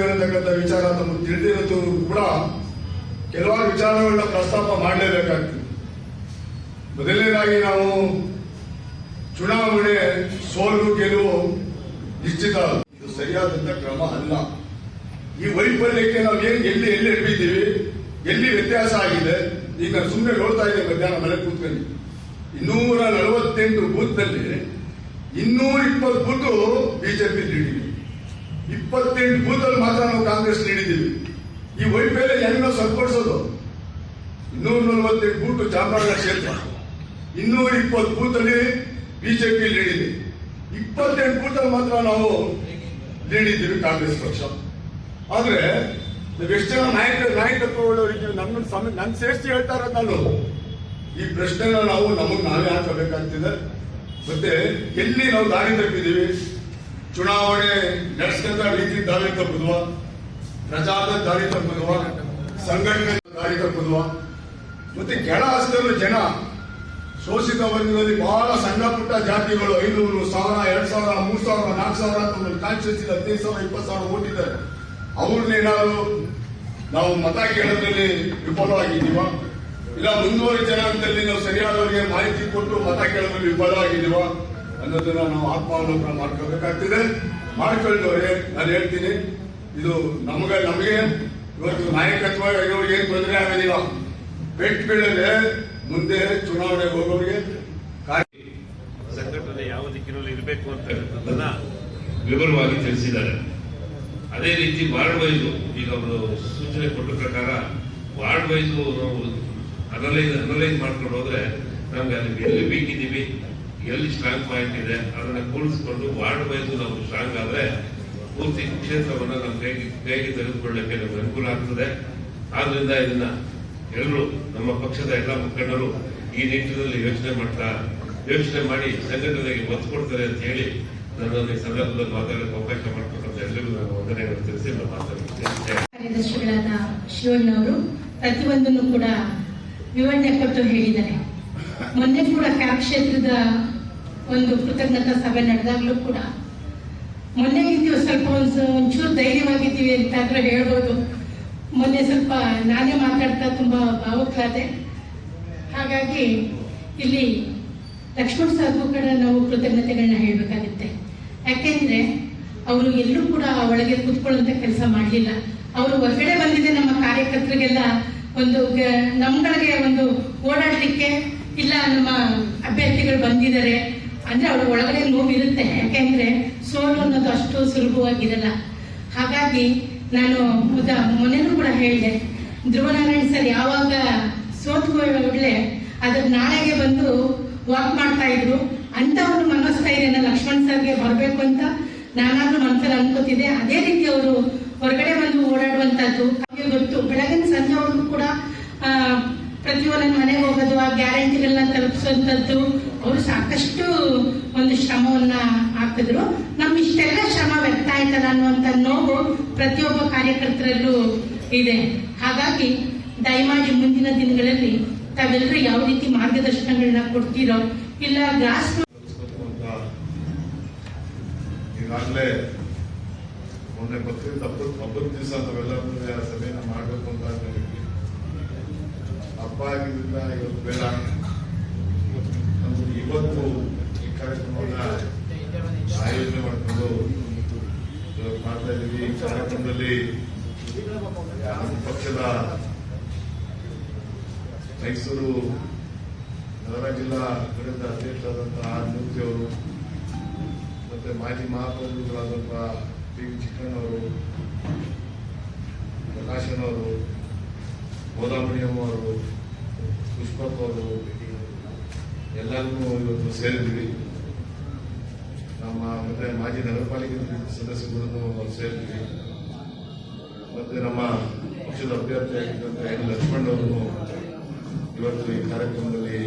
ಕರೆದಿದ್ದೀವಿ ವಿಚಾರ ತಮಗೆ ತಿಳಿದಿರೋದು ಕೂಡ ಕೆಲವಾರು ವಿಚಾರಗಳನ್ನ ಪ್ರಸ್ತಾಪ ಮಾಡಲೇಬೇಕಾಗ್ತದೆ. ಮೊದಲನೇದಾಗಿ ನಾವು ಚುನಾವಣೆ ಸೋಲು ಗೆಲುವು ನಿಶ್ಚಿತ ಇದು ಸರಿಯಾದಂತ ಕ್ರಮ ಅಲ್ಲ. ಈ ವೈಫಲ್ಯಕ್ಕೆ ನಾವು ಏನು ಎಲ್ಲಿ ಎಲ್ಲಿ ಹಿಡಿದಿದ್ದೀವಿ ಎಲ್ಲಿ ವ್ಯತ್ಯಾಸ ಆಗಿದೆ, ಈಗ ಸುಮ್ಮನೆ ನೋಡ್ತಾ ಇದ್ದೆ ಮಧ್ಯಾಹ್ನ ಮನೆ ಕೂತ್ಕೊಂಡು. ಇನ್ನೂರ ನಲವತ್ತೆಂಟು ಬೂತ್ನಲ್ಲಿ ಇನ್ನೂರ ಇಪ್ಪತ್ತು ಬೂತು ಬಿಜೆಪಿ ನೀಡಿದೆ ಇಪ್ಪತ್ತೆಂಟು ಬೂತಲ್ಲಿ ಮಾತ್ರ ನಾವು ಕಾಂಗ್ರೆಸ್ ನೀಡಿದ್ದೀವಿ. ಈ ವೈಫಲ್ಯ ಹೆಂಗ್ ಸರಿಪಡಿಸೋದು ಇನ್ನೂರ ನಲವತ್ತೆಂಟು ಬೂಟು ಚಾಮರಾಜನಗರ ಕ್ಷೇತ್ರ. ಇನ್ನೂರ ಇಪ್ಪತ್ತು ಬೂತಲ್ಲಿ ಬಿಜೆಪಿ ನೀಡಿದೆ. ಇಪ್ಪತ್ತೆಂಟು ಬೂತಲ್ಲಿ ಮಾತ್ರ ನಾವು ನೀಡಿದ್ದೀವಿ ಕಾಂಗ್ರೆಸ್ ಪಕ್ಷ. ಆದ್ರೆ ಎಷ್ಟು ನಾಯಕ ನಾಯಕತ್ವಗಳವರಿಗೆ ನನ್ನ ಸಮ ನನ್ನ ಸೇರಿಸಿ ಹೇಳ್ತಾ ನಾನು. ಈ ಪ್ರಶ್ನೆನ ನಾವು ನಮಗೆ ನಾವೇ ಹಾಕಬೇಕಾಗ್ತಿದೆ. ಮತ್ತೆ ಎಲ್ಲಿ ನಾವು ದಾರಿ ತಪ್ಪಿದ್ದೀವಿ? ಚುನಾವಣೆ ನಡೆಸಿದಂತ ರೀತಿ ದಾರಿ ತಪ್ಪಿದ್ವ? ಪ್ರಚಾರದ ದಾರಿ ತಪ್ಪಿದ್ವ? ಸಂಘಟನೆ ದಾರಿ ತಪ್ಪಿದ್ವಾ? ಮತ್ತೆ ಕೆಳ ಹಸ್ತರು ಜನ ಶೋಷಿತ ವರ್ಗದಲ್ಲಿ ಬಹಳ ಸಣ್ಣ ಪುಟ್ಟ ಜಾತಿಗಳು, ಐನೂರು, ಸಾವಿರ, ಎರಡ್ ಸಾವಿರ, ಮೂರ್ ಸಾವಿರ, ನಾಲ್ಕು ಸಾವಿರ ಕಾನ್ಸ್ಟಿಟ್ಯೂನ್ಸಿ ಹದಿನೈದು ಸಾವಿರ, ಇಪ್ಪತ್ತು ಸಾವಿರ ಓಟಿದ್ದಾರೆ ಅವ್ರನ್ನೇನಾದ್ರು ನಾವು ಮತ ಕೇಳೋದ್ರಲ್ಲಿ ವಿಫಲವಾಗಿದ್ದೀವ? ಇಲ್ಲ ಮುಂದುವರಿ ಜನಾಂಗದಲ್ಲಿ ನಾವು ಸರಿಯಾದವರಿಗೆ ಮಾಹಿತಿ ಕೊಟ್ಟು ಮತ ಕೇಳೋದ್ರಲ್ಲಿ ವಿಫಲವಾಗಿದ್ದೀವ? ಅನ್ನೋದನ್ನ ನಾವು ಆತ್ಮಾವಲೋಕನ ಮಾಡ್ಕೋಬೇಕಾಗ್ತಿದೆ. ಮಾಡ್ಕೊಳ್ಳೋರೆ ನಾನು ಹೇಳ್ತೀನಿ. ಇದು ನಮಗೆ ನಮಗೆ ಇವತ್ತು ನಾಯಕತ್ವ ಇರೋರಿಗೆ ಏನು ತೊಂದರೆ ಆಗೋದಿಲ್ಲ. ಪೆಟ್ಟು ಬೀಳದೆ ಮುಂದೆ ಚುನಾವಣೆ ಹೋಗೋರಿಗೆ ಸಂಘಟನೆ ಯಾವ ದಿಕ್ಕಿನಲ್ಲಿ ಇರಬೇಕು ಅಂತ ಅನ್ನೋದನ್ನ ವಿವರವಾಗಿ ತಿಳಿಸಿದ್ದಾರೆ. ಅದೇ ರೀತಿ ವಾರ್ಡ್ ವೈಸ್, ಈಗ ಅವರು ಸೂಚನೆ ಕೊಟ್ಟ ಪ್ರಕಾರ ವಾರ್ಡ್ ವೈಸ್ ನಾವು ಅನಲೈಸ್ ಅನಲೈಸ್ ಮಾಡ್ಕೊಂಡು ಹೋದ್ರೆ ನಮ್ಗೆ ಅಲ್ಲಿ ಎಲ್ಲಿ ವೀಕ್ ಇದೀವಿ ಎಲ್ಲಿ ಸ್ಟ್ರಾಂಗ್ ಪಾಯಿಂಟ್ ಇದೆ, ಅದನ್ನ ಕೂಡಿಸ್ಕೊಂಡು ವಾರ್ಡ್ ವೈಸ್ ನಾವು ಸ್ಟ್ರಾಂಗ್ ಆದ್ರೆ ಪೂರ್ತಿ ಕ್ಷೇತ್ರವನ್ನು ನಮ್ಮ ಕೈಗೆ ಕೈಗೆ ತೆಗೆದುಕೊಳ್ಳಕ್ಕೆ ನಮ್ಗೆ ಅನುಕೂಲ ಆಗ್ತದೆ. ಆದ್ರಿಂದ ಇದನ್ನ ಎಲ್ಲರೂ ನಮ್ಮ ಪಕ್ಷದ ಎಲ್ಲ ಮುಖಂಡರು ಈ ನಿಟ್ಟಿನಲ್ಲಿ ಯೋಚನೆ ಮಾಡ್ತಾ, ಯೋಚನೆ ಮಾಡಿ ಸಂಘಟನೆಗೆ ಒತ್ತು ಕೊಡ್ತಾರೆ ಅಂತ ಹೇಳಿ ನನ್ನನ್ನು ಈ ಸಂದರ್ಭದಲ್ಲಿ ಮಾತಾಡಕ್ಕೆ ಅವಕಾಶ ಮಾಡಿಕೊಟ್ಟಂತ ಎಲ್ಲರಿಗೂ ನಾನು ವಂದನೆಗಳನ್ನು ತಿಳಿಸಿ, ನಾನು ಮಾತಾಡುತ್ತೇನೆ ಪ್ರತಿಯೊಂದನ್ನು ಕೂಡ ವಿವರಣೆ ಕೊಟ್ಟು ಹೇಳಿದ್ದಾರೆ. ಮೊನ್ನೆ ಕೂಡ ಕ್ಯಾಬ್ ಕ್ಷೇತ್ರದ ಒಂದು ಕೃತಜ್ಞತಾ ಸಭೆ ನಡೆದಾಗಲೂ ಕೂಡ. ಮೊನ್ನೆ ಇದ್ದೀವಿ ಸ್ವಲ್ಪ ಒಂದು ಒಂಚೂರು ಧೈರ್ಯವಾಗಿದ್ದೀವಿ ಅಂತಾದ್ರೂ ಹೇಳ್ಬೋದು. ಮೊನ್ನೆ ಸ್ವಲ್ಪ ನಾನೇ ಮಾತಾಡ್ತಾ ತುಂಬ ಭಾವುಕರಾದೆ ಹಾಗಾಗಿ ಇಲ್ಲಿ ಲಕ್ಷ್ಮಣ ಸಾಧು ಕೂಡ ನಾವು ಕೃತಜ್ಞತೆಗಳನ್ನ ಹೇಳಬೇಕಾಗುತ್ತೆ. ಯಾಕೆಂದ್ರೆ ಅವರು ಎಲ್ಲೂ ಕೂಡ ಒಳಗೆ ಕೂತ್ಕೊಳ್ಳುವಂತ ಕೆಲಸ ಮಾಡಲಿಲ್ಲ. ಅವರು ಹೊರಗಡೆ ಬಂದಿದೆ ನಮ್ಮ ಕಾರ್ಯಕರ್ತರಿಗೆಲ್ಲ ಒಂದು ನಮ್ಗಳಿಗೆ ಒಂದು ಓಡಾಡಲಿಕ್ಕೆ ಇಲ್ಲ ನಮ್ಮ ಅಭ್ಯರ್ಥಿಗಳು ಬಂದಿದ್ದಾರೆ. ಅಂದ್ರೆ ಅವ್ರ ಒಳಗಡೆ ನೋವಿರುತ್ತೆ ಯಾಕೆಂದ್ರೆ ಸೋಲು ಅನ್ನೋದು ಅಷ್ಟು ಸುಲಭವಾಗಿರಲ್ಲ. ಹಾಗಾಗಿ ನಾನು ಮೊನ್ನೆನೂ ಕೂಡ ಹೇಳಿದೆ, ಧ್ರುವನಾರಾಯಣ್ ಸರ್ ಯಾವಾಗ ಸೋತು ಒಳ್ಳೆ ಅದ್ರ ನಾಳೆಗೆ ಬಂದು ವಾಕ್ ಮಾಡ್ತಾ ಇದ್ರು. ಅಂತ ಒಂದು ಮನಸ್ಥೈರ್ಯನ ಲಕ್ಷ್ಮಣ್ ಸರ್ಗೆ ಬರಬೇಕು ಅಂತ ನಾನಾದ್ರೂ ಮನಸ್ಸಲ್ಲಿ ಅನ್ಕೋತಿದ್ದೆ. ಅದೇ ರೀತಿ ಅವರು ಹೊರಗಡೆ ಬಂದು ಓಡಾಡುವಂತದ್ದು ಹಾಗೆ ಗೊತ್ತು. ಬೆಳಗಿನ ಸಂಜೆವರೆಗೂ ಕೂಡ ಪ್ರತಿಯೊಂದು ಮನೆಗೆ ಹೋಗೋದು, ಆ ಗ್ಯಾರಂಟಿಗಳನ್ನ ತಲುಪಿಸುವಂತದ್ದು ಅವರು ಸಾಕಷ್ಟು ಶ್ರಮವನ್ನ ಹಾಕಿದ್ರು. ನಮ್ ಇಷ್ಟೆಲ್ಲ ಶ್ರಮ ವ್ಯಕ್ತ ಆಯ್ತಲ್ಲ ಅನ್ನುವಂತ ನೋವು ಪ್ರತಿಯೊಬ್ಬ ಕಾರ್ಯಕರ್ತರಲ್ಲೂ ಇದೆ. ಹಾಗಾಗಿ ದಯಮಾಡಿ ಮುಂದಿನ ದಿನಗಳಲ್ಲಿ ತಾವೆಲ್ಲರೂ ಯಾವ ರೀತಿ ಮಾರ್ಗದರ್ಶನಗಳನ್ನ ಕೊಡ್ತೀರೋ, ಇಲ್ಲ ಗ್ರಾಸ್ ಈಗಾಗಲೇ ಮೊನ್ನೆ ಬಕ್ರೀದ್ ಹಬ್ಬದ ಹಬ್ಬದ ದಿವಸ ನಾವೆಲ್ಲರೂ ಸಭೆನ ಮಾಡಬೇಕು ಅಂತ ಹೇಳಿದ್ವಿ ಹಬ್ಬ ಆಗಿದ್ದರಿಂದ ಇವತ್ತು ಬೇಡ. ಇವತ್ತು ಆಯೋಜನೆ ಮಾಡಿಕೊಂಡು ಮಾಡ್ತಾ ಇದ್ದೀವಿ ಈ ಕಾರ್ಯಕ್ರಮದಲ್ಲಿ ನಮ್ಮ ಪಕ್ಷದ ಮೈಸೂರು ನಗರ ಜಿಲ್ಲಾ ಘಟಕದ ಅಧ್ಯಕ್ಷರಾದಂತಹ ಆರ್ ಮೂರ್ತಿ ಅವರು ಮತ್ತೆ ಮಾಜಿ ಮಹಾಪೌರರಾದಂತಹ ಪಿ ವಿ ಚಿಕ್ಕಣ್ಣವರು ಪ್ರಕಾಶನವರು ಗೋದಾಮಣಿಯಮ್ಮ ಅವರು ಪುಷ್ಪಕ್ ಅವರು ಎಲ್ಲರನ್ನೂ ಇವತ್ತು ಸೇರಿದ್ವಿ ನಮ್ಮ ಮತ್ತೆ ಮಾಜಿ ನಗರಪಾಲಿಕೆ ಪಾಲಿಕೆ ಸದಸ್ಯಗಳನ್ನು ಸೇರಿದ್ವಿ ಮತ್ತೆ ನಮ್ಮ ಪಕ್ಷದ ಅಭ್ಯರ್ಥಿ ಆಗಿದ್ದಂಥ ಎನ್ ಲಕ್ಷ್ಮಣ್ ಅವರನ್ನು ಇವತ್ತು ಈ ಕಾರ್ಯಕ್ರಮದಲ್ಲಿ